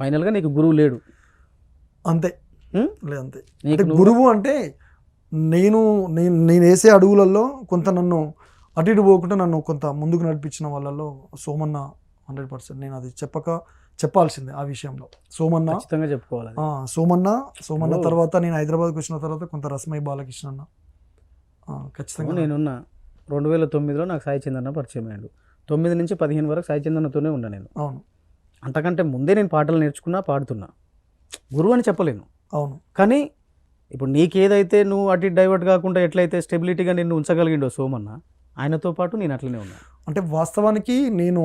ఫైనల్గా నీకు గురువు లేడు. అంతే? లేదు అంతే. అంటే గురువు అంటే నేను నేను నేను వేసే అడుగులలో కొంత నన్ను అటు ఇటు పోకుండా నన్ను కొంత ముందుకు నడిపించిన వాళ్ళలో సోమన్న హండ్రెడ్ పర్సెంట్. నేను అది చెప్పక చెప్పాల్సిందే ఆ విషయంలో. సోమన్న ఖచ్చితంగా చెప్పుకోవాలి సోమన్న సోమన్న. తర్వాత నేను హైదరాబాద్కి వచ్చిన తర్వాత కొంత రస్మై బాలకృష్ణ అన్న ఖచ్చితంగా నేనున్న రెండు వేల తొమ్మిదిలో నాకు సాయి చందన్న పరిచయం అయ్యాడు. తొమ్మిది నుంచి పదిహేను వరకు సాయి చందన్నతోనే ఉన్నా నేను. అవును. అంతకంటే ముందే నేను పాటలు నేర్చుకున్నా పాడుతున్నా. గురువు అని చెప్పలేను. అవును. కానీ ఇప్పుడు నీకేదైతే నువ్వు అటు డైవర్ట్ కాకుండా ఎట్లయితే స్టెబిలిటీగా నిన్ను ఉంచగలిగిండో సోమన్న ఆయనతో పాటు నేను అట్లనే ఉన్నా. అంటే వాస్తవానికి నేను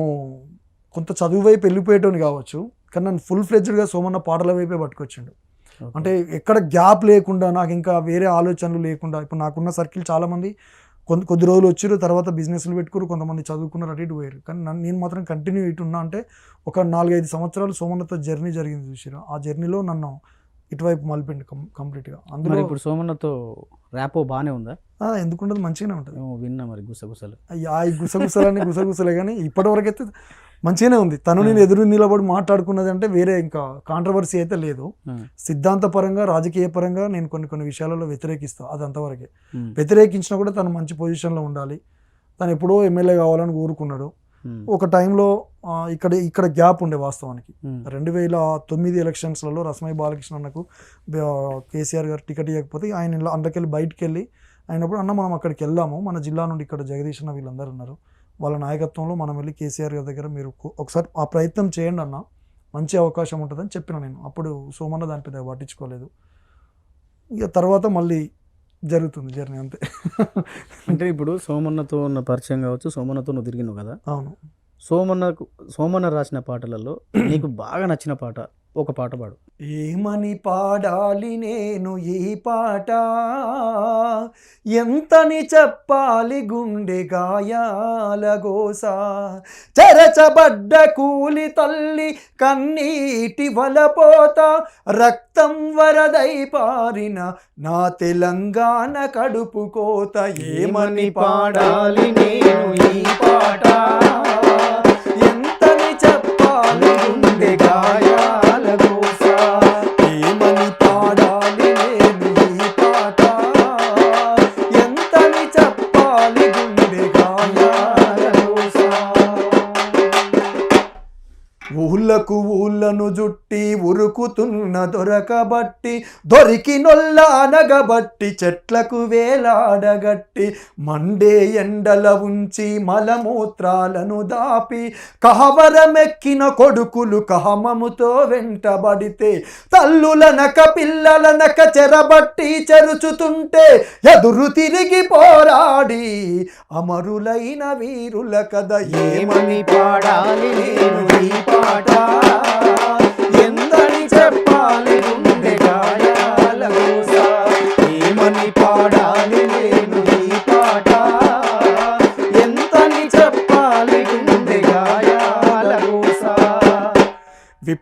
కొంత చదువు వైపు వెళ్ళిపోయేటోని కావచ్చు కానీ నన్ను ఫుల్ ఫ్లెడ్జ్డ్గా సోమన్న పాటల వైపే పట్టుకొచ్చిండు. అంటే ఎక్కడ గ్యాప్ లేకుండా నాకు ఇంకా వేరే ఆలోచనలు లేకుండా ఇప్పుడు నాకున్న సర్కిల్ చాలామంది కొంత కొద్ది రోజులు వచ్చారు తర్వాత బిజినెస్లు పెట్టుకురు కొంతమంది చదువుకున్నారు అటు ఇటు పోయారు. కానీ నన్ను నేను మాత్రం కంటిన్యూ ఇటు ఉన్నా అంటే ఒక నాలుగైదు సంవత్సరాలు సోమన్నత జర్నీ జరిగింది చూసిరా ఆ జర్నీలో నన్ను ఇటువైపు మలిపిండి కంప్లీట్గా. అందులో ఇప్పుడు సోమన్నతో ర్యాపో బాగానే ఉందా? ఆ, ఎందుకుండదు మంచిగానే ఉంటుంది. విన్నా మరి గుసగుసలు. అయ్యా ఈ గుసగుసలని గుసగుసలే కానీ ఇప్పటివరకు అయితే మంచిగానే ఉంది. తను నేను ఎదురు నిలబడి మాట్లాడుకున్నది అంటే వేరే ఇంకా కాంట్రవర్సీ అయితే లేదు. ఉం. సిద్ధాంతపరంగా రాజకీయ పరంగా నేను కొన్ని కొన్ని విషయాలలో వ్యతిరేకిస్తాను అది అంతవరకే. వ్యతిరేకించినా కూడా తను మంచి పొజిషన్లో ఉండాలి. తను ఎప్పుడో ఎమ్మెల్యే కావాలని కోరుకున్నాడు. ఒక టైంలో ఇక్కడ ఇక్కడ గ్యాప్ ఉండే వాస్తవానికి. ఉం. రెండు వేల తొమ్మిది ఎలక్షన్స్లలో రస్మై బాలకృష్ణన్నకు బ- కేసీఆర్ గారు టికెట్ ఇవ్వకపోతే ఆయన ఇలా అందుకెళ్ళి బయటికి వెళ్ళి అయినప్పుడు అన్న మనం అక్కడికి వెళ్దాము మన జిల్లా నుండి ఇక్కడ జగదీష్ అన్న వీళ్ళందరూ ఉన్నారు. వాళ్ళ నాయకత్వంలో మనం వెళ్ళి కేసీఆర్ గారి దగ్గర మీరు ఒకసారి ఆ ప్రయత్నం చేయండి అన్న. మంచి అవకాశం ఉంటుందని చెప్పిన నేను. అప్పుడు సోమన్న దాని పెద్ద పట్టించుకోలేదు ఇక తర్వాత మళ్ళీ జరుగుతుంది జర్నీ అంతే. అంటే ఇప్పుడు సోమన్నతో ఉన్న పరిచయం కావచ్చు సోమన్నతో నువ్వు తిరిగినావు కదా. అవును. సోమన్నకు సోమన్న రాసిన పాటలలో నీకు బాగా నచ్చిన పాట ఒక పాట పాడు. ఏమని పాడాలి నేను ఈ పాట? ఎంతని చెప్పాలి గుండె గాయాల గోస? చెరచబడ్డ కూలి తల్లి కన్నీటి వలపోత? రక్తం వరదై పారిన నా తెలంగాణ కడుపు కోత? ఏమని పాడాలి నేను ఈ పాట? ఎంతని చెప్పాలి గుండె గాయ దొరుకుతున్న దొరకబట్టి దొరికి నొల్ల అనగబట్టి చెట్లకు వేలాడగట్టి మండే ఎండల ఉంచి మలమూత్రాలను దాపి కహవరమెక్కిన కొడుకులు కహమముతో వెంటబడితే తల్లులనక పిల్లలనక చెరబట్టి చెరుచుతుంటే ఎదురు తిరిగి పోరాడి అమరులైన వీరుల కథ ఏమని పాడాలి నేను ఈ పాట? చెప్పాలి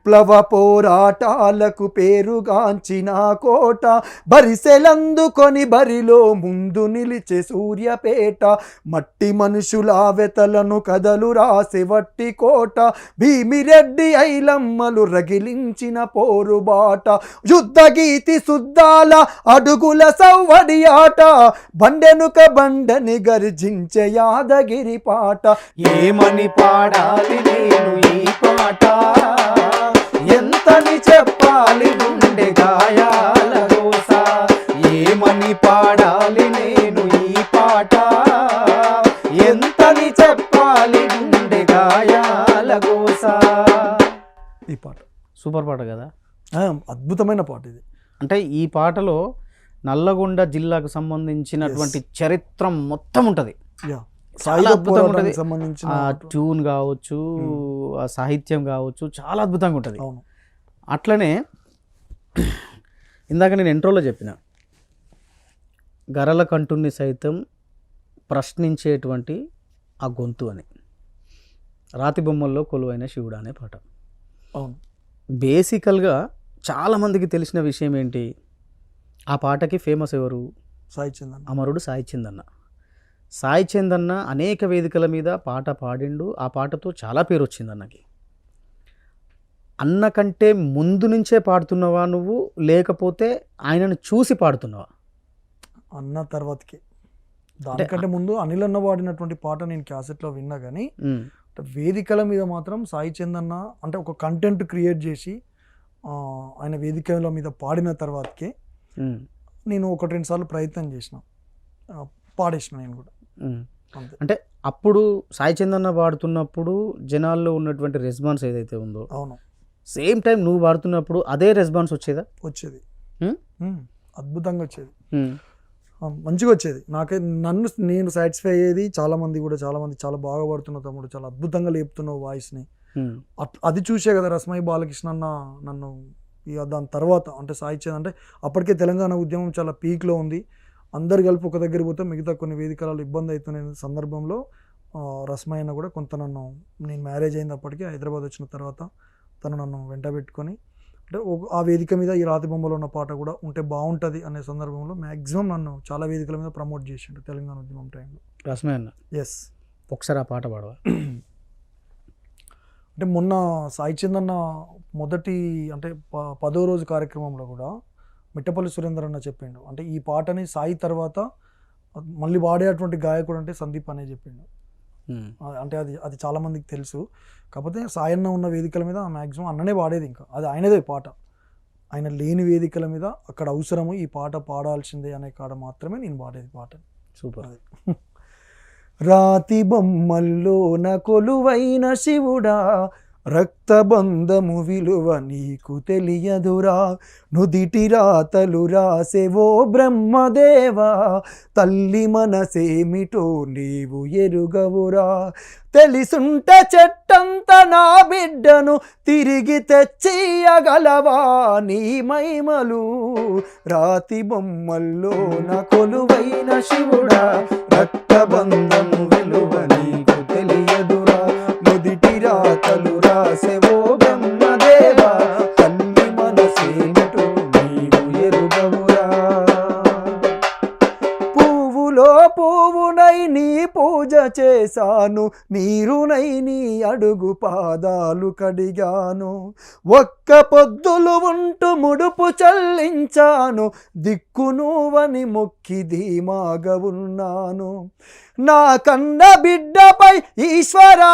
విప్లవ పోరాటాలకు పేరుగాంచిన కోట. బరిసెలందుకొని బరిలో ముందు నిలిచే సూర్యపేట. మట్టి మనుషుల వెతలను కథలు రాసి వట్టి కోట. భీమిరెడ్డి ఐలమ్మలు రగిలించిన పోరుబాట యుద్ధ గీతి శుద్ధాల అడుగుల సవ్వడి ఆట. బండెనుక బండని గర్జించే యాదగిరి పాట. ఏమని పాడాలి నేను ఈ పాట? ఎంతని చెప్పాలి గుండె గాయాల దోస ఏమని పాడాలి నేను ఈ పాట? ఎంతని చెప్పాలి గుండె గాయాల గోస ఈ పాట. సూపర్ పాట కదా? అద్భుతమైన పాట ఇది. అంటే ఈ పాటలో నల్లగొండ జిల్లాకు సంబంధించినటువంటి చరిత్రం మొత్తం ఉంటుంది. యా. చాలా అద్భుతంగా ఉంటుంది. సంబంధించిన ఆ ట్యూన్ కావచ్చు ఆ సాహిత్యం కావచ్చు చాలా అద్భుతంగా ఉంటుంది. అవును. అట్లనే ఇందాక నేను ఇంట్రోలో చెప్పిన గరల కంటుని సైతం ప్రశ్నించేటువంటి ఆ గొంతు అని. రాతి బొమ్మల్లో కొలువైన శివుడు అనే పాట. అవును. బేసికల్గా చాలామందికి తెలిసిన విషయం ఏంటి? ఆ పాటకి ఫేమస్ ఎవరు? సాయి చందన్ అమరుడు సాయి చందన్న. సాయి చందన్న అనేక వేదికల మీద పాట పాడిండు. ఆ పాటతో చాలా పేరు వచ్చింది అన్నకి. అన్న కంటే ముందు నుంచే పాడుతున్నావా నువ్వు? లేకపోతే ఆయనను చూసి పాడుతున్నావా? అన్న తర్వాతకి. దానికంటే ముందు అనిల్ అన్న వాడినటువంటి పాట నేను క్యాసెట్లో విన్నా కానీ వేదికల మీద మాత్రం సాయి చందన్న అంటే ఒక కంటెంట్ క్రియేట్ చేసి ఆయన వేదికల మీద పాడిన తర్వాతకి నేను ఒకటి రెండు సార్లు ప్రయత్నం చేసిన. పాడేసిన నేను కూడా. అంటే అప్పుడు సాయి చందన్న పాడుతున్నప్పుడు జనాల్లో ఉన్నటువంటి రెస్పాన్స్ ఏదైతే ఉందో అవును. సేమ్ టైం నువ్వు పాడుతున్నప్పుడు అదే రెస్పాన్స్ వచ్చేదా? వచ్చేది. అద్భుతంగా వచ్చేది. మంచిగా వచ్చేది. నాకే నన్ను నేను సాటిస్ఫై అయ్యేది చాలా మంది కూడా చాలా మంది చాలా బాగా పాడుతున్నావు తమ్ముడు చాలా అద్భుతంగా లేపుతున్నావు వాయిస్ని. అది చూసే కదా రస్మై బాలకృష్ణ అన్న నన్ను ఇక దాని తర్వాత అంటే చంద్ అంటే అప్పటికే తెలంగాణ ఉద్యమం చాలా పీక్లో ఉంది. అందరు కలిపి ఒక దగ్గర పోతే మిగతా కొన్ని వేదికలలో ఇబ్బంది అవుతున్న సందర్భంలో ఆ, రస్మై అన్న కూడా కొంత నన్ను నేను మ్యారేజ్ అయినప్పటికీ అప్పటికి హైదరాబాద్ వచ్చిన తర్వాత తను నన్ను వెంట పెట్టుకొని అంటే ఆ వేదిక మీద ఈ రాతి బొమ్మలో ఉన్న పాట కూడా ఉంటే బాగుంటుంది అనే సందర్భంలో మ్యాక్సిమం నన్ను చాలా వేదికల మీద ప్రమోట్ చేసిండు తెలంగాణ ఉద్యమం టైంలో. రసమే అన్న? ఎస్ ఒకసారి ఆ పాట పాడవా? అంటే మొన్న సాయి చందన్న మొదటి అంటే పదో రోజు కార్యక్రమంలో కూడా మిట్టపల్లి సురేందర్ అన్న చెప్పిండు. అంటే ఈ పాటని సాయి తర్వాత మళ్ళీ వాడేటువంటి గాయకుడు అంటే సందీప్ అనే చెప్పిండు. అంటే అది అది చాలా మందికి తెలుసు. కాకపోతే సాయి అన్న ఉన్న వేదికల మీద మ్యాక్సిమం అన్ననే వాడేది ఇంకా. అది ఆయనదే పాట. ఆయన లేని వేదికల మీద అక్కడ అవసరము ఈ పాట పాడాల్సిందే అనే కాడ మాత్రమే నేను పాడేది పాట. సూపర్. రాతి బొమ్మల్లోన కొలువైన శివుడా రక్తబంధము విలువ నీకు తెలియదురా. నుదిటి రాతలు రాసేవో బ్రహ్మదేవా. తల్లి మనసేమిటో నీవు ఎరుగవురా. తెలిసుంట చెట్టంత నా బిడ్డను తిరిగి తెచ్చియగలవా నీ మైమలు రాతి బొమ్మల్లో నా కొలువైన శివుడా రక్తబంధము కథలు రాతలు రాసెవో చేశాను నీరునై నీ అడుగు పాదాలు కడిగాను. ఒక్క పొద్దులు ఉంటూ ముడుపు చల్లించాను దిక్కు నువ్వని మొక్కి ధీమాగా ఉన్నాను. నా కన్న బిడ్డపై ఈశ్వరా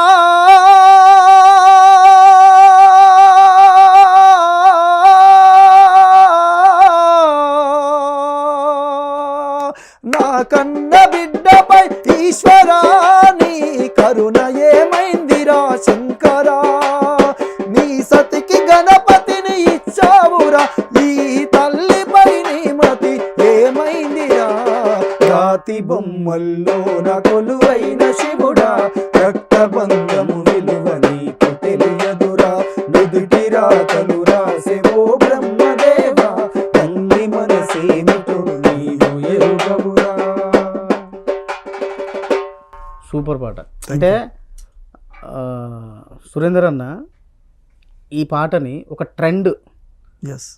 తల్లిపై నీ మతి ఏమైందిరా? రాతి బొమ్మల్లో నా కొలువైన శివుడా రక్తబంధము విలువ నీకు తెలియదురా. నుదుటి రాతలు రాసేవో బ్రహ్మదేవా తల్లి మనసేమిటో నీవు ఎరుగవురా. సూపర్ పాట. అంటే సురేందర్ అన్న ఈ పాటని ఒక ట్రెండ్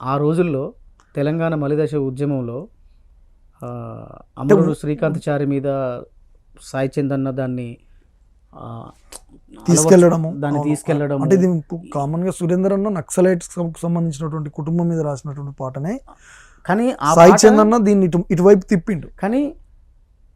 ఆ రోజుల్లో తెలంగాణ మలిదశ ఉద్యమంలో అమరుడు శ్రీకాంత్ చారి మీద సాయి చంద్ అన్న దాన్ని తీసుకెళ్ళడము దాన్ని అవును. తీసుకెళ్ళడము. అంటే ఇది కామన్గా సురేందర్ అన్న నక్సలైట్స్ సంబంధించినటువంటి కుటుంబం మీద రాసినటువంటి పాటనే కానీ ఆ సాయి పాట చంద్ అన్న దీన్ని ఇటు ఇటువైపు తిప్పిండు కానీ